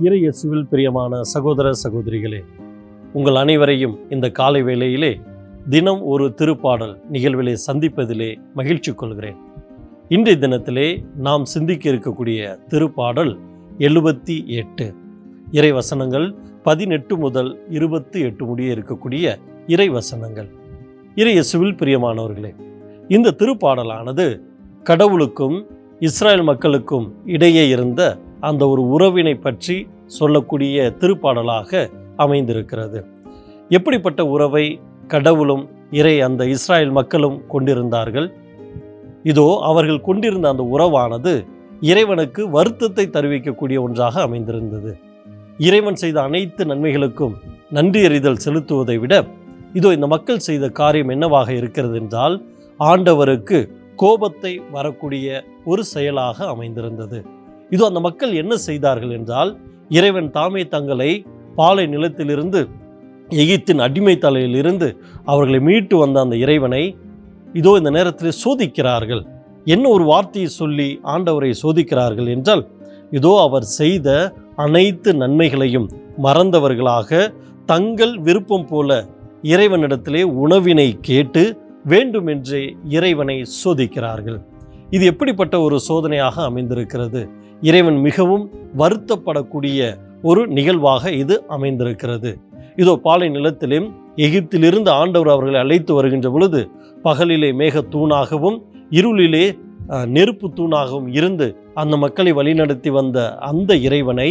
இறையேசுவில் பிரியமான சகோதர சகோதரிகளே உங்கள் அனைவரையும் இந்த காலை வேளையிலே தினம் ஒரு திருப்பாடல் நிகழ்விலே சந்திப்பதிலே மகிழ்ச்சி கொள்கிறேன். இன்றைய தினத்திலே நாம் சிந்திக்க இருக்கக்கூடிய திருப்பாடல் எழுபத்தி எட்டு. இறைவசனங்கள் பதினெட்டு முதல் இருபத்தி எட்டு முடிய இருக்கக்கூடிய இறை வசனங்கள் பிரியமானவர்களே இந்த திருப்பாடலானது கடவுளுக்கும் இஸ்ரேல் மக்களுக்கும் இடையே இருந்த அந்த ஒரு உறவினை பற்றி சொல்லக்கூடிய திருப்பாடலாக அமைந்திருக்கிறது. எப்படிப்பட்ட உறவை கடவுளும் இறை அந்த இஸ்ராயல் மக்களும் கொண்டிருந்தார்கள்? இதோ அவர்கள் கொண்டிருந்த அந்த உறவானது இறைவனுக்கு வருத்தத்தை தருவிக்கக்கூடிய ஒன்றாக அமைந்திருந்தது. இறைவன் செய்த அனைத்து நன்மைகளுக்கும் நன்றி எறிதல் செலுத்துவதை விட இதோ இந்த மக்கள் செய்த காரியம் என்னவாக இருக்கிறது என்றால் ஆண்டவருக்கு கோபத்தை வரக்கூடிய ஒரு செயலாக அமைந்திருந்தது. இதோ அந்த மக்கள் என்ன செய்தார்கள் என்றால் இறைவன் தாமே தங்களை பாலை நிலத்திலிருந்து எகிப்தின் அடிமை தலையிலிருந்து அவர்களை மீட்டு வந்த அந்த இறைவனை இதோ இந்த நேரத்தில் சோதிக்கிறார்கள். என்ன ஒரு வார்த்தையை சொல்லி ஆண்டவரை சோதிக்கிறார்கள் என்றால் இதோ அவர் செய்த அனைத்து நன்மைகளையும் மறந்தவர்களாக தங்கள் விருப்பம் போல இறைவனிடத்திலே உணவினை கேட்டு வேண்டுமென்றே இறைவனை சோதிக்கிறார்கள். இது எப்படிப்பட்ட ஒரு சோதனையாக அமைந்திருக்கிறது? இறைவன் மிகவும் வருத்தப்படக்கூடிய ஒரு நிகழ்வாக இது அமைந்திருக்கிறது. இதோ பாலை நிலத்திலும் எகிப்திலிருந்து ஆண்டவர் அவர்களை அழைத்து வருகின்ற பொழுது பகலிலே மேக தூணாகவும் இருளிலே நெருப்பு தூணாகவும் இருந்து அந்த மக்களை வழிநடத்தி வந்த அந்த இறைவனை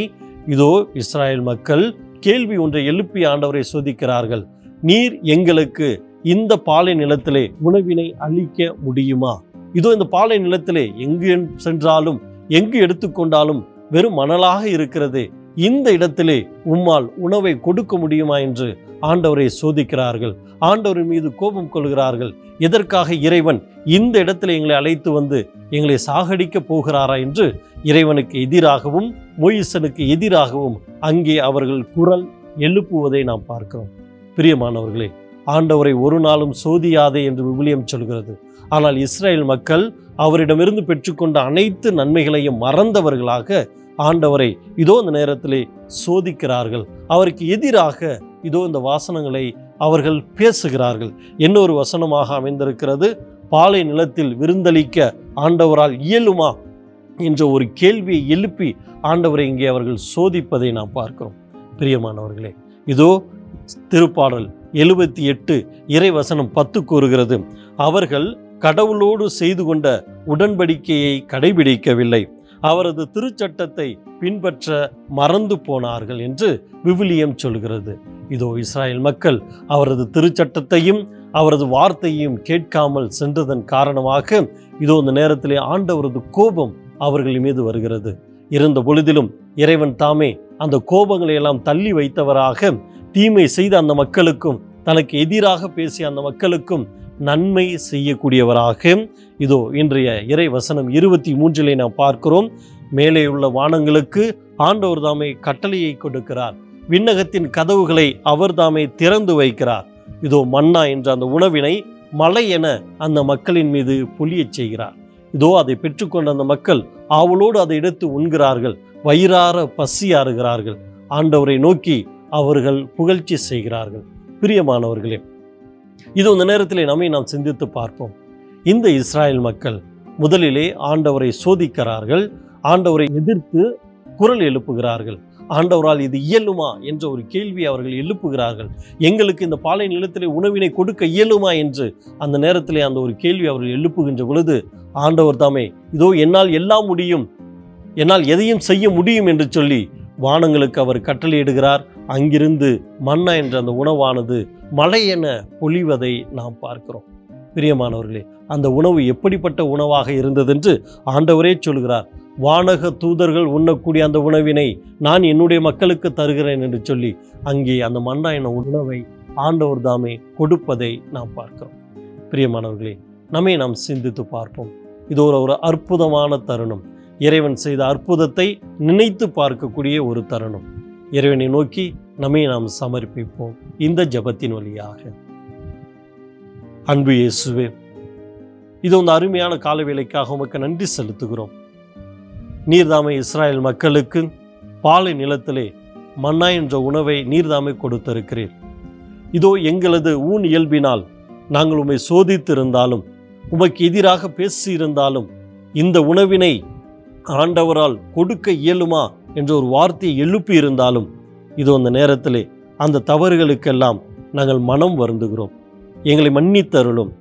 இதோ இஸ்ராயேல் மக்கள் கேள்வி ஒன்றை எழுப்பி ஆண்டவரை சோதிக்கிறார்கள். நீர் எங்களுக்கு இந்த பாலை நிலத்திலே உணவினை அளிக்க முடியுமா? இதோ இந்த பாலை நிலத்திலே எங்கு சென்றாலும் எங்கு எடுத்துக்கொண்டாலும் வெறும் மணலாக இருக்கிறது. இந்த இடத்திலே உம்மால் உணவை கொடுக்க முடியுமா என்று ஆண்டவரை சோதிக்கிறார்கள். ஆண்டவர் மீது கோபம் கொள்கிறார்கள். எதற்காக இறைவன் இந்த இடத்துல எங்களை அழைத்து வந்து எங்களை சாகடிக்க போகிறாரா என்று இறைவனுக்கு எதிராகவும் மொயிசனுக்கு எதிராகவும் அங்கே அவர்கள் குரல் எழுப்புவதை நாம் பார்க்கிறோம். பிரியமானவர்களே ஆண்டவரை ஒரு நாளும் சோதியாதே என்று விவிலியம் சொல்கிறது. ஆனால் இஸ்ரேல் மக்கள் அவரிடமிருந்து பெற்றுக்கொண்ட அனைத்து நன்மைகளையும் மறந்தவர்களாக ஆண்டவரை இதோ இந்த நேரத்திலே சோதிக்கிறார்கள். அவருக்கு எதிராக இதோ இந்த வாசனங்களை அவர்கள் பேசுகிறார்கள். இன்னொரு வசனமாக அமைந்திருக்கிறது. பாலை நிலத்தில் விருந்தளிக்க ஆண்டவரால் இயலுமா என்ற ஒரு கேள்வியை எழுப்பி ஆண்டவரை இங்கே அவர்கள் சோதிப்பதை நாம் பார்க்கிறோம். பிரியமானவர்களே இதோ திருப்பாடல் எழுபத்தி எட்டு இறைவசனம் பத்து கூறுகிறது. அவர்கள் கடவுளோடு செய்து கொண்ட உடன்படிக்கையை கடைபிடிக்கவில்லை. அவரது திருச்சட்டத்தை பின்பற்ற மறந்து போனார்கள் என்று விவிலியம் சொல்கிறது. இதோ இஸ்ராயல் மக்கள் அவரது திருச்சட்டத்தையும் அவரது வார்த்தையையும் கேட்காமல் சென்றதன் காரணமாக இதோ இந்த நேரத்திலே ஆண்டவரது கோபம் அவர்கள் மீது வருகிறது. இருந்த பொழுதிலும் இறைவன் தாமே அந்த கோபங்களை எல்லாம் தள்ளி வைத்தவராக தீமை செய்த அந்த மக்களுக்கும் தனக்கு எதிராக பேசிய அந்த மக்களுக்கும் நன்மை செய்யக்கூடியவராக. இதோ இன்றைய இறை வசனம் இருபத்தி மூன்றிலே நாம் பார்க்கிறோம். மேலே உள்ள வானங்களுக்கு ஆண்டவர் தாமே கட்டளையை கொடுக்கிறார். விண்ணகத்தின் கதவுகளை அவர் தாமே திறந்து வைக்கிறார். இதோ மன்னா என்ற அந்த உணவினை மலை என அந்த மக்களின் மீது பொலியச் செய்கிறார். இதோ அதை பெற்றுக்கொண்ட அந்த மக்கள் ஆவலோடு அதை எடுத்து உண்கிறார்கள். வயிறார பசியாறுகிறார்கள் ஆண்டவரை நோக்கி அவர்கள் புகழ்ச்சி செய்கிறார்கள். பிரியமானவர்களே இது இந்த நேரத்தில் நம்மை நாம் சிந்தித்து பார்ப்போம். இந்த இஸ்ராயல் மக்கள் முதலிலே ஆண்டவரை சோதிக்கிறார்கள் ஆண்டவரை எதிர்த்து குரல் எழுப்புகிறார்கள். ஆண்டவரால் இது இயலுமா என்ற ஒரு கேள்வி அவர்கள் எழுப்புகிறார்கள். எங்களுக்கு இந்த பாலை நிலத்திலே உணவினை கொடுக்க இயலுமா என்று அந்த நேரத்திலே அந்த ஒரு கேள்வி அவர்கள் எழுப்புகின்ற பொழுது ஆண்டவர் தாமே இதோ என்னால் எல்லாம் முடியும் என்னால் எதையும் செய்ய முடியும் என்று சொல்லி வானங்களுக்கு அவர் கட்டளையிடுகிறார் அங்கிருந்து மன்னா என்ற அந்த உணவானது மழை என பொழிவதை நாம் பார்க்கிறோம். பிரியமானவர்களே அந்த உணவு எப்படிப்பட்ட உணவாக இருந்ததென்று ஆண்டவரே சொல்கிறார் வானக தூதர்கள் உண்ணக்கூடிய அந்த உணவினை நான் என்னுடைய மக்களுக்கு தருகிறேன் என்று சொல்லி அங்கே அந்த மன்னா என உணவை ஆண்டவர் தாமே கொடுப்பதை நாம் பார்க்கிறோம். பிரியமானவர்களே நம்மை நாம் சிந்தித்து பார்ப்போம். இது ஒரு ஒரு அற்புதமான தருணம். இறைவன் செய்த அற்புதத்தை நினைத்து பார்க்கக்கூடிய ஒரு தருணம். இறைவனை நோக்கி நம்மை நாம் சமர்ப்பிப்போம் இந்த ஜெபத்தின் வழியாக. அன்பு இயேசுவே இது ஒரு அருமையான கால வேலைக்காக உமக்கு நன்றி செலுத்துகிறோம். நீர்தாமை இஸ்ராயல் மக்களுக்கு பாலை நிலத்திலே மன்னா என்ற உணவை நீர்தாமை கொடுத்திருக்கிறீர் இதோ எங்களது ஊன் இயல்பினால் நாங்கள் உம்மை சோதித்திருந்தாலும் உமக்கு எதிராக பேசியிருந்தாலும் இந்த உணவினை ஆண்டவரால் கொடுக்க இயலுமா என்ற ஒரு வார்த்தையை எழுப்பி இருந்தாலும் இதோ அந்த நேரத்திலே அந்த தவறுகளுக்கெல்லாம் நாங்கள் மனம் வருந்துகிறோம். எங்களை மன்னித்தருளும்.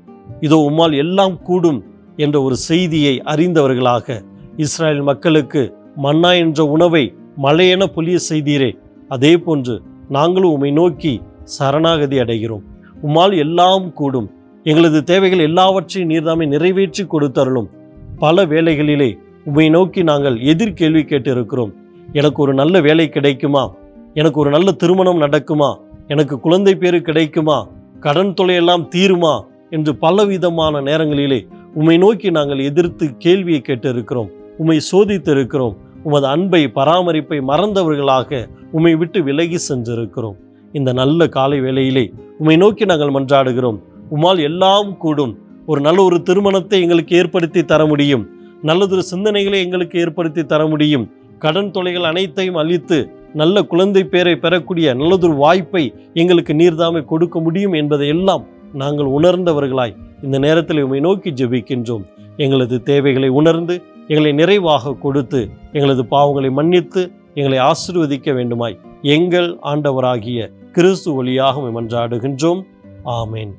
இதோ உம்மால் எல்லாம் கூடும் என்ற ஒரு செய்தியை அறிந்தவர்களாக இஸ்ரேல் மக்களுக்கு மன்னா என்ற உணவை மழையென பொலிய செய்தீரே. அதே போன்று நாங்களும் உம்மை நோக்கி சரணாகதி அடைகிறோம். உம்மால் எல்லாம் கூடும். எங்களது தேவைகள் எல்லாவற்றையும் நீர்தாமே நிறைவேற்றி கொடுத்தருளும். பல வேளைகளிலே உம்மை நோக்கி நாங்கள் எதிர்கேள்வி கேட்டிருக்கிறோம். எனக்கு ஒரு நல்ல வேலை கிடைக்குமா? எனக்கு ஒரு நல்ல திருமணம் நடக்குமா? எனக்கு குழந்தை பேரு கிடைக்குமா? கடன் தொலையெல்லாம் தீருமா? என்று பலவிதமான நேரங்களிலே உம்மை நோக்கி நாங்கள் எதிர்த்து கேள்வியை கேட்டிருக்கிறோம். உம்மை சோதித்திருக்கிறோம். உமது அன்பை பராமரிப்பை மறந்தவர்களாக உம்மை விட்டு விலகி சென்றிருக்கிறோம். இந்த நல்ல காலை வேளையிலே உம்மை நோக்கி நாங்கள் மன்றாடுகிறோம். உமால் எல்லாம் கூடும். ஒரு நல்ல ஒரு திருமணத்தை எங்களுக்கு ஏற்படுத்தி தர முடியும். நல்லதொரு சிந்தனைகளை எங்களுக்கு ஏற்படுத்தி தர முடியும். கடன் தொலைகள் அனைத்தையும் அளித்து நல்ல குழந்தை பேரை பெறக்கூடிய நல்லதொரு வாய்ப்பை எங்களுக்கு நீர்தாமை கொடுக்க முடியும் என்பதை எல்லாம் நாங்கள் உணர்ந்தவர்களாய் இந்த நேரத்தில் உம்மை நோக்கி ஜெபிக்கின்றோம். எங்களது தேவைகளை உணர்ந்து எங்களை நிறைவாக கொடுத்து எங்களது பாவங்களை மன்னித்து எங்களை ஆசிர்வதிக்க வேண்டுமாய் எங்கள் ஆண்டவராகிய கிறிஸ்து வழியாக மன்றாடுகின்றோம். ஆமேன்.